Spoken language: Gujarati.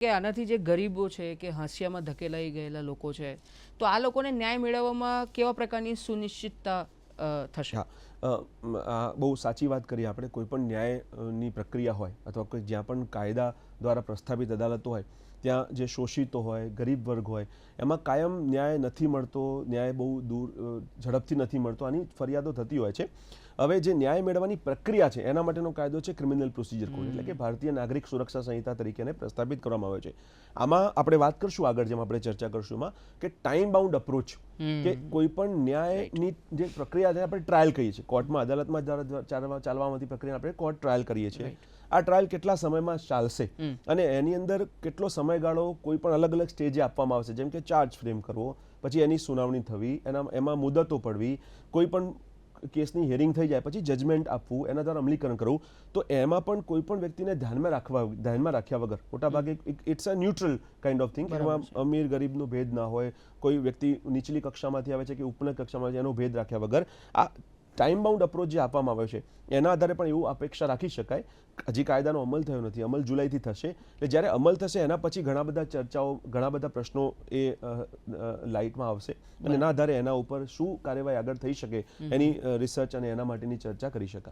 કે આનાથી જે ગરીબો છે, કે હાંસિયામાં ધકેલાઈ ગયેલા લોકો છે, તો આ લોકોને ન્યાય મેળવવામાં કેવા પ્રકારની સુનિશ્ચિતતા થશે? બહુ સાચી વાત કરી આપણે. કોઈ પણ ન્યાયની પ્રક્રિયા હોય અથવા કોઈ જ્યાં પણ કાયદા દ્વારા પ્રસ્થાપિત અદાલતો હોય ત્યાં જે શોષિતો હોય ગરીબ વર્ગ હોય એમાં કાયમ ન્યાય નથી મળતો ન્યાય બહુ દૂર ઝડપથી નથી મળતો આની ફરિયાદો થતી હોય છે. હવે જે ન્યાય મેળવવાની પ્રક્રિયા છે એના માટેનો કાયદો છે ક્રિમિનલ પ્રોસિજર કોડ એટલે કે ભારતીય નાગરિક સુરક્ષા સંહિતા તરીકેને પ્રસ્થાપિત કરવામાં આવ્યો છે. આમાં આપણે વાત કરશું આગળ જેમ આપણે ચર્ચા કરશું એમાં કે ટાઈમ બાઉન્ડ અપ્રોચ કે કોઈ પણ ન્યાયની જે પ્રક્રિયા છે આપણે ટ્રાયલ કહીએ છીએ. કોર્ટમાં અદાલતમાં ચાલવામાંથી પ્રક્રિયા આપણે કોર્ટ ટ્રાયલ કરીએ છીએ. આ ટ્રાયલ કેટલા સમયમાં ચાલશે અને એની અંદર કેટલો સમયગાળો કોઈ પણ અલગ અલગ સ્ટેજે આપવામાં આવશે. જેમ કે ચાર્જ ફ્રેમ કરવો પછી એની સુનાવણી થવી એના એમાં મુદતો પડવી કોઈ પણ કેસની હિયરિંગ થઈ જાય પછી જજમેન્ટ આપવું એના દ્વારા અમલીકરણ કરવું. તો એમાં પણ કોઈ પણ વ્યક્તિને ધ્યાનમાં રાખવા ધ્યાનમાં રાખ્યા વગર મોટાભાગે it's a neutral kind of thing એમાં અમીર ગરીબનો ભેદ ના હોય કોઈ વ્યક્તિ નીચલી કક્ષામાંથી આવે છે કે ઉપરની કક્ષામાંથી એનો ભેદ રાખ્યા વગર. આ ટાઈમ બાઉન્ડ અપ્રોચ જે આપવામાં આવ્યો છે એના આધારે પણ એવું અપેક્ષા રાખી શકાય. હજી કાયદાનો અમલ થયો નથી અમલ જુલાઈથી થશે. એટલે જ્યારે અમલ થશે એના પછી ઘણા બધા ચર્ચાઓ ઘણા બધા પ્રશ્નો એ લાઇટમાં આવશે. અને એના આધારે એના ઉપર શું કાર્યવાહી આગળ થઈ શકે એની રિસર્ચ અને એના માટેની ચર્ચા કરી શકાય.